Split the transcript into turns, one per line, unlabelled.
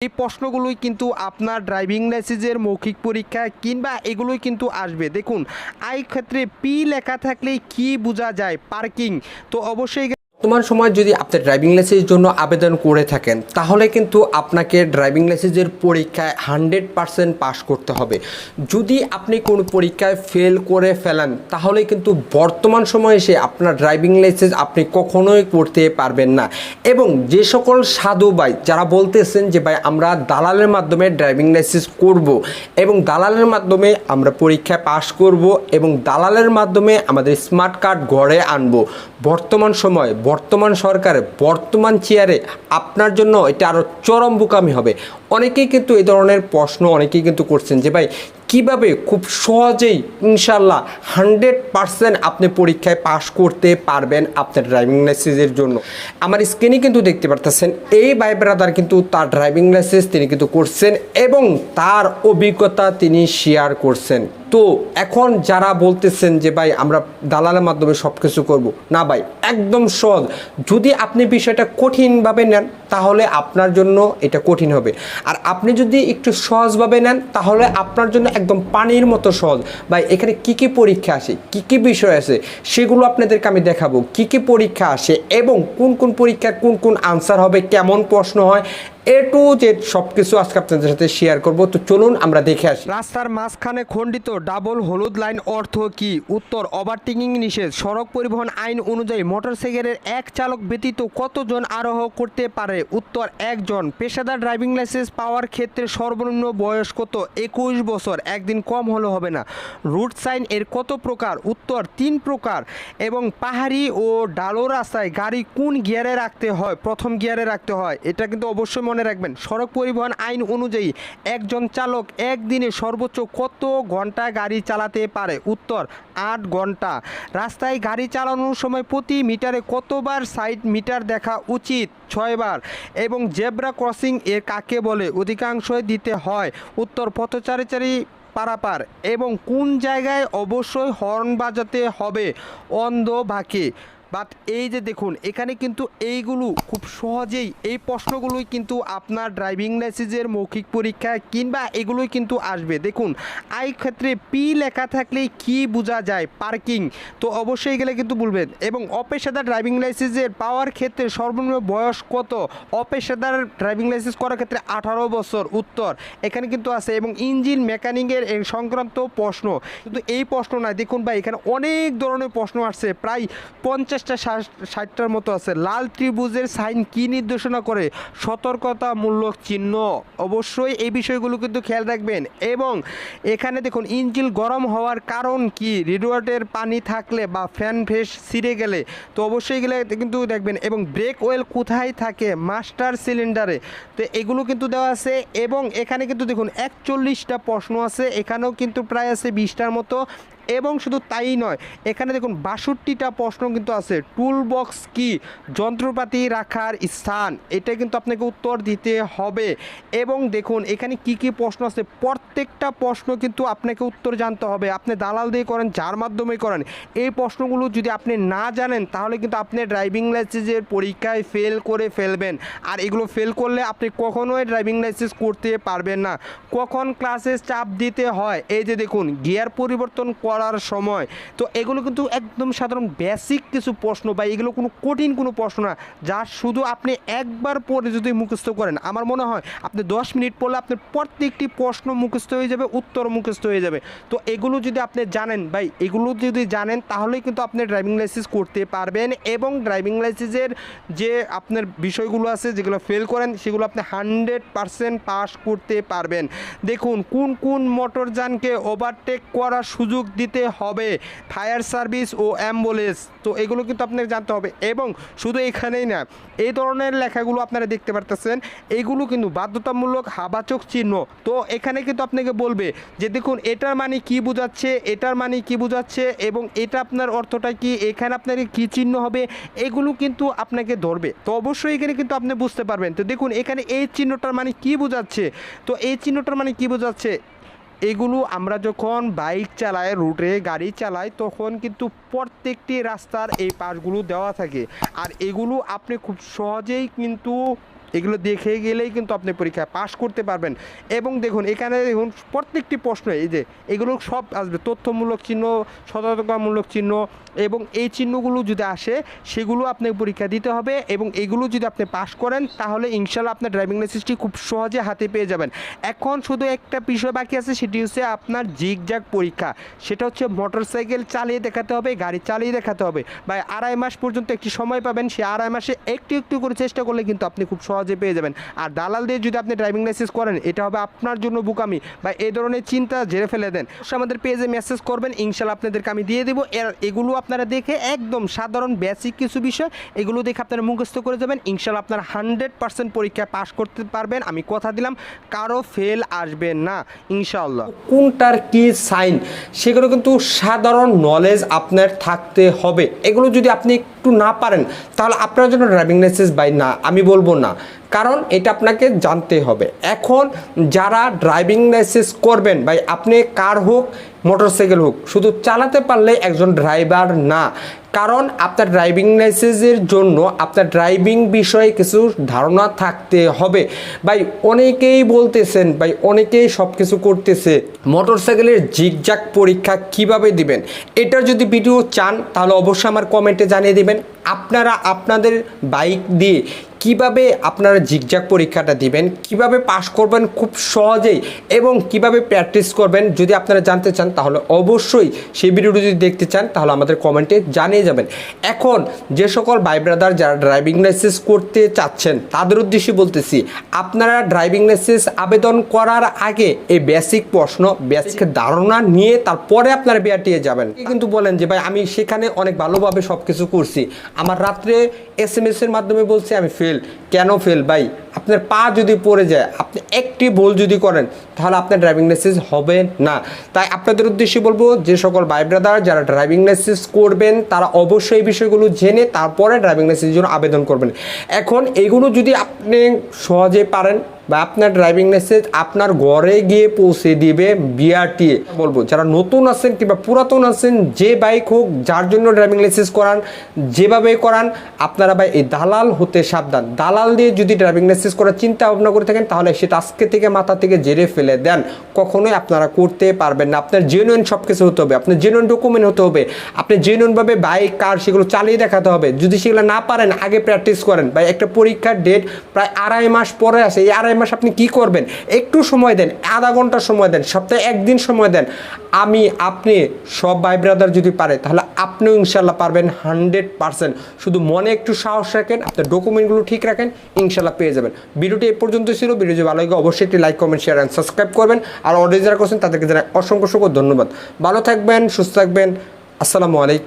এই প্রশ্নগুলোই কিন্তু আপনার ড্রাইভিং লাইসেন্সের মৌখিক পরীক্ষা কিংবা এগুলোই কিন্তু আসবে। দেখুন, আই ক্ষেত্রে পি লেখা থাকলে কি বোঝা যায়? পার্কিং তো অবশ্যই
বর্তমান সময় যদি আপনি ড্রাইভিং লাইসেন্সের জন্য আবেদন করে থাকেন, তাহলে কিন্তু আপনাকে ড্রাইভিং লাইসেন্সের পরীক্ষায় হান্ড্রেড পারসেন্ট পাশ করতে হবে। যদি আপনি কোনো পরীক্ষায় ফেল করে ফেলেন, তাহলে কিন্তু বর্তমান সময়ে এসে আপনার ড্রাইভিং লাইসেন্স আপনি কখনোই করতে পারবেন না। এবং যে সকল সাধু ভাই, যারা বলতেছেন যে, ভাই, আমরা দালালের মাধ্যমে ড্রাইভিং লাইসেন্স করব এবং দালালের মাধ্যমে আমরা পরীক্ষায় পাশ করব এবং দালালের মাধ্যমে আমাদের স্মার্ট কার্ড ঘরে আনব। বর্তমান সময় বর্তমান সরকারের বর্তমান চেয়ারে আপনার জন্য এটা আরও চরম বোকামি হবে। অনেকেই কিন্তু এই ধরনের প্রশ্ন অনেকেই কিন্তু করছেন যে, ভাই, কীভাবে খুব সহজেই ইনশাল্লাহ হান্ড্রেড পারসেন্ট আপনি পরীক্ষায় পাশ করতে পারবেন আপনার ড্রাইভিং লাইসেন্সের জন্য? আমার স্ক্রিনে কিন্তু দেখতে পারতেছেন এই ভাই ব্রাদার কিন্তু তার ড্রাইভিং লাইসেন্স তিনি কিন্তু করছেন এবং তার অভিজ্ঞতা তিনি শেয়ার করছেন। তো এখন যারা বলতেছেন যে, ভাই, আমরা দালালের মাধ্যমে সব কিছু করব। না, ভাই, একদম সহজ। যদি আপনি বিষয়টা কঠিনভাবে নেন, তাহলে আপনার জন্য এটা কঠিন হবে। আর আপনি যদি একটু সহজভাবে নেন, তাহলে আপনার জন্য একদম পানির মতো সহজ। ভাই, এখানে কি কি পরীক্ষা আসে, কি কি বিষয় আছে সেগুলো আপনাদেরকে আমি দেখাবো। কি কি পরীক্ষা আসে এবং কোন কোন পরীক্ষার কোন কোন আনসার হবে, কেমন প্রশ্ন হয় এ টু জেড সব কিছু আজকে আপনাদের সাথে শেয়ার করব। তো চলুন আমরা দেখে আসি।
রাস্তার মাঝখানে খণ্ডিত ডাবল হলুদ লাইন অর্থ কি? উত্তর ওভারটেকিং নিষেধ। সড়ক পরিবহন আইন অনুযায়ী মোটরসাইকেলের এক চালক ব্যতীত কতজন আরোহ করতে পারে? উত্তর, একজন। পেশাদার ড্রাইভিং লাইসেন্স পাওয়ার ক্ষেত্রে সর্বনিম্ন বয়স কত? একুশ বছর। একদিন কম হলে হবে না। রুট সাইন এর কত প্রকার? উত্তর, তিন প্রকার। এবং পাহাড়ি ও ডালো রাস্তায় গাড়ি কোন গিয়ারে রাখতে হয়? প্রথম গিয়ারে রাখতে হয়। এটা কিন্তু অবশ্যই মনে রাখবেন, সড়ক পরিবহন আইন অনুযায়ী একজন চালক একদিনে সর্বোচ্চ কত ঘণ্টা গাড়ি চালাতে পারে? উত্তর, আট ঘণ্টা। রাস্তায় গাড়ি চালানোর সময় প্রতি মিটারে কতবার সাইড মিটার দেখা উচিত? ছয়বার। এবং জেব্রা ক্রসিং এর কাকে বলে? অধিকাংশই দিতে হয়। উত্তর, পথচারীচারী পারাপার। এবং কোন জায়গায় অবশ্যই হর্ন বাজাতে হবে? অন্ধ বাঁকে। বাট এই যে দেখুন, এখানে কিন্তু এইগুলো খুব সহজেই, এই প্রশ্নগুলোই কিন্তু আপনার ড্রাইভিং লাইসেন্সের মৌখিক পরীক্ষা কিংবা এগুলোই কিন্তু আসবে। দেখুন, আই ক্ষেত্রে পি লেখা থাকলে কি বোঝা যায়? পার্কিং তো অবশ্যই গেলে কিন্তু বলবেন। এবং অপেশাদার ড্রাইভিং লাইসেন্সের পাওয়ার ক্ষেত্রে সর্বনিম্ন বয়স কত? অপেশাদার ড্রাইভিং লাইসেন্স করার ক্ষেত্রে আঠারো বছর। উত্তর এখানে কিন্তু আছে। এবং ইঞ্জিন মেকানিকের সংক্রান্ত প্রশ্ন। কিন্তু এই প্রশ্ন নয়। দেখুন ভাই, এখানে অনেক ধরনের প্রশ্ন আসছে। প্রায় পঞ্চাশটা ষাটটার মতো আছে। লাল ত্রিভুজের সাইন কি নির্দেশনা করে? সতর্কতামূলক চিহ্ন। অবশ্যই এই বিষয়গুলো কিন্তু খেয়াল রাখবেন। এবং এখানে দেখুন, ইঞ্জিল গরম হওয়ার কারণ কি? রিডোয়ার্টের পানি থাকলে বা ফ্যান ফেস ছিঁড়ে গেলে। তো অবশ্যই গেলে কিন্তু দেখবেন। এবং ব্রেক ওয়েল কোথায় থাকে? মাস্টার সিলিন্ডারে তো এগুলো কিন্তু দেওয়া আছে। এবং এখানে কিন্তু দেখুন, একচল্লিশটা প্রশ্ন আছে। এখানেও কিন্তু প্রায় আছে বিশটার মতো। এবং শুধু তাই নয়, এখানে দেখুন বাষট্টিটা প্রশ্ন কিন্তু আছে। টুল বক্স কি? যন্ত্রপাতি রাখার স্থান, এটা কিন্তু আপনাকে উত্তর দিতে হবে। এবং দেখুন, এখানে কি কি প্রশ্ন আছে? প্রত্যেকটা প্রশ্ন কিন্তু আপনাকে উত্তর জানতে হবে। আপনি দালাল দিয়ে করেন, যার মাধ্যমে করেন। এই প্রশ্নগুলো যদি আপনি না জানেন, তাহলে কিন্তু আপনি ড্রাইভিং লাইসেন্সের পরীক্ষায় ফেল করে ফেলবেন। আর এগুলো ফেল করলে আপনি কখনোই ড্রাইভিং লাইসেন্স করতে পারবেন না। কখন ক্লাসে চাপ দিতে হয়? এই যে দেখুন গিয়ার পরিবর্তন করার সময়। তো এগুলো কিন্তু একদম সাধারণ বেসিক কিছু প্রশ্ন বা এগুলো কোনো কঠিন কোনো প্রশ্ন না, যা শুধু আপনি একবার পড়ে যদি মুখস্থ করেন। আমার মনে হয় আপনি দশ মিনিট পড়লে আপনার প্রত্যেকটি প্রশ্ন মুখস্থ হয়ে যাবে, উত্তর মুখস্থ হয়ে যাবে। তো এগুলো যদি আপনি জানেন, ভাই, এগুলো যদি জানেন, তাহলেই কিন্তু আপনি ড্রাইভিং লাইসেন্স করতে পারবেন এবং ড্রাইভিং লাইসেন্সের যে আপনার বিষয়গুলো আছে, যেগুলো ফেল করেন, সেগুলো আপনি হান্ড্রেড পারসেন্ট পাস করতে পারবেন। দেখুন, কোন কোন মোটরযানকে ওভারটেক করার সুযোগ দিতে হবে। ফায়ার সার্ভিস ও অ্যাম্বুলেন্স। তো এগুলো কিন্তু আপনাকে জানতে হবে। এবং শুধু এখানেই না, এই ধরনের লেখাগুলো আপনারা দেখতে পারতেছেন। এগুলো কিন্তু বাধ্যতামূলক হাবাচক চিহ্ন। তো এখানে কিন্তু আপনাকে বলবে যে দেখুন, এটার মানে কি বোঝাচ্ছে, এটার মানে কি বোঝাচ্ছে, এবং এটা আপনার অর্থটা কি, এখানে আপনার কি চিহ্ন হবে, এগুলো কিন্তু আপনাকে ধরবে। তো অবশ্যই এখানে কিন্তু আপনি বুঝতে পারবেন। তো দেখুন, এখানে এই চিহ্নটার মানে কি বোঝাচ্ছে? তো এই চিহ্নটার মানে কি বোঝাচ্ছে? এগুলো আমরা যখন বাইক চালাই রুটে গাড়ি চালাই তখন কিন্তু প্রত্যেকটি রাস্তার এই পাশগুলো দেওয়া থাকে। আর এগুলো আপনি খুব সহজেই কিন্তু এগুলো দেখে গেলেই কিন্তু আপনি পরীক্ষায় পাশ করতে পারবেন। এবং দেখুন, এখানে দেখুন, প্রত্যেকটি প্রশ্ন, এই যে, এগুলো সব আসবে। তথ্যমূলক চিহ্ন, সতর্কতামূলক চিহ্ন এবং এই চিহ্নগুলো যদি আসে, সেগুলো আপনাকে পরীক্ষা দিতে হবে এবং এগুলো যদি আপনি পাশ করেন, তাহলে ইনশাল্লাহ আপনার ড্রাইভিং লাইসেন্সটি খুব সহজে হাতে পেয়ে যাবেন। এখন শুধু একটা বিষয় বাকি আছে, সেটি হচ্ছে আপনার জিগজাগ পরীক্ষা। সেটা হচ্ছে মোটর সাইকেল চালিয়ে দেখাতে হবে, গাড়ি চালিয়ে দেখাতে হবে। বা আড়াই মাস পর্যন্ত একটি সময় পাবেন সেই আড়াই মাসে একটু একটু করে চেষ্টা করলে কিন্তু আপনি খুব সহজে পেয়ে যাবেন। আর দালাল দিয়ে যদি আপনি ড্রাইভিং লাইসেন্স করেন, এটা হবে আপনার জন্য বুকামি বা এই ধরনের চিন্তা জেরে ফেলে দেন। আমাদের পেজে মেসেজ করবেন ইনশাল্লাহ আপনাদেরকে আমি দিয়ে দেবো। এর এগুলো আপনারা দেখে একদম সাধারণ বেসিক কিছু বিষয়, এগুলো দেখে আপনারা মুখস্থ করে যাবেন। ইনশাল্লাহ আপনারা হান্ড্রেড পার্সেন্ট পরীক্ষায় পাশ করতে পারবেন। আমি কথা দিলাম, কারও ফেল আসবে না ইনশাল্লাহ
কোনটার কি সাইন সেগুলো কিন্তু সাধারণ নলেজ আপনার থাকতে হবে। এগুলো যদি আপনি একটু না পারেন তাহলে আপনার জন্য ড্রাইভিং লাইসেন্স বাই না আমি বলব না। কারণ এটা আপনাকে জানতে হবে। এখন যারা ড্রাইভিং লাইসেন্স করবেন, ভাই, আপনি কার হোক মোটরসাইকেল হোক, শুধু চালাতে পারলে একজন ড্রাইভার না। কারণ আপনার ড্রাইভিং লাইসেন্সের জন্য আপনার ড্রাইভিং বিষয়ে কিছু ধারণা থাকতে হবে। ভাই, অনেকেই বলতেছেন, ভাই, অনেকেই সব কিছু করতেছে মোটরসাইকেলের জিগজাক পরীক্ষা কীভাবে দিবেন? এটার যদি ভিডিও চান, তাহলে অবশ্যই আমার কমেন্টে জানিয়ে দিবেন। আপনারা আপনাদের বাইক দিয়ে কীভাবে আপনারা জিগজাক পরীক্ষাটা দিবেন, কীভাবে পাশ করবেন খুব সহজেই এবং কীভাবে প্র্যাকটিস করবেন যদি আপনারা জানতে চান তাহলে অবশ্যই সেই ভিডিওটি যদি দেখতে চান তাহলে আমাদের কমেন্টে জানিয়ে যাবেন। এখন যে সকল ভাই ব্রাদার যারা ড্রাইভিং লাইসেন্স করতে চাচ্ছেন তাদের উদ্দেশ্যে বলতেছি, আপনারা ড্রাইভিং লাইসেন্স আবেদন করার আগে এই বেসিক প্রশ্ন বেসিক ধারণা নিয়ে তারপরে আপনারা বিআরটিএ যাবেন। কিন্তু বলেন যে, ভাই, আমি সেখানে অনেক ভালোভাবে সব কিছু করছি। আমার রাত্রে এস এর মাধ্যমে বলছে, আমি ফেল কেন ফেল ভাই? আপনার পা যদি পড়ে যায়, আপনি একটি ভুল যদি করেন, তাহলে আপনার ড্রাইভিং লাইসেন্স হবে না। তাই আপনাদের উদ্দেশ্যে বলব, যে সকল ভাই ব্রাদার যারা ড্রাইভিং লাইসেন্স করবেন, তারা অবশ্যই এই বিষয়গুলো জেনে তারপরে ড্রাইভিং লাইসেন্সের জন্য আবেদন করবেন। এখন এগুলো যদি আপনি সহজে পারেন বা আপনার ড্রাইভিং লাইসেন্স আপনার ঘরে গিয়ে পৌঁছে দিবে বিআরটিএ বলব, যারা নতুন আছেন কিংবা পুরাতন আছেন, যে বাইক হোক, যার জন্য ড্রাইভিং লাইসেন্স করান, যেভাবে করান, আপনারা ভাই এই দালাল হতে সাবধান। দালাল দিয়ে যদি ড্রাইভিং লাইসেন্স করার চিন্তা ভাবনা করে থাকেন, তাহলে সেটা আজকে থেকে মাথা থেকে জেরে ফেলে দেন। কখনোই আপনারা করতে পারবেন না। আপনার জেনুইন সব কিছু হতে হবে, আপনার জেনুইন ডকুমেন্ট হতে হবে, আপনি জেনুইনভাবে বাইক কার সেগুলো চালিয়ে দেখাতে হবে। যদি সেগুলো না পারেন, আগে প্র্যাকটিস করেন। বা একটা পরীক্ষার ডেট প্রায় আড়াই মাস পরে আসে এই আড়াই মাস আপনি কি করবেন? একটু সময় দেন, আধা ঘণ্টা সময় দেন, সপ্তাহে একদিন সময় দেন। আমি, আপনি, সব ভাই ব্রাদার যদি পারে, তাহলে আপনিও ইনশাল্লাহ পারবেন হান্ড্রেড পার্সেন্ট। শুধু মনে একটু সাহস রাখেন, আপনার ডকুমেন্টগুলো ঠিক রাখেন ইনশাল্লাহ পেয়ে যাবেন। ভিডিওটি এ পর্যন্ত ছিল। ভিডিও যদি ভালো লাগে, অবশ্যই একটি like comment share and subscribe করবেন। আর অডিও যারা করছেন, তাদেরকে জানাই অসংখ্য অসংখ্য ধন্যবাদ। ভালো থাকবেন, সুস্থ থাকবেন। আসসালামু আলাইকুম।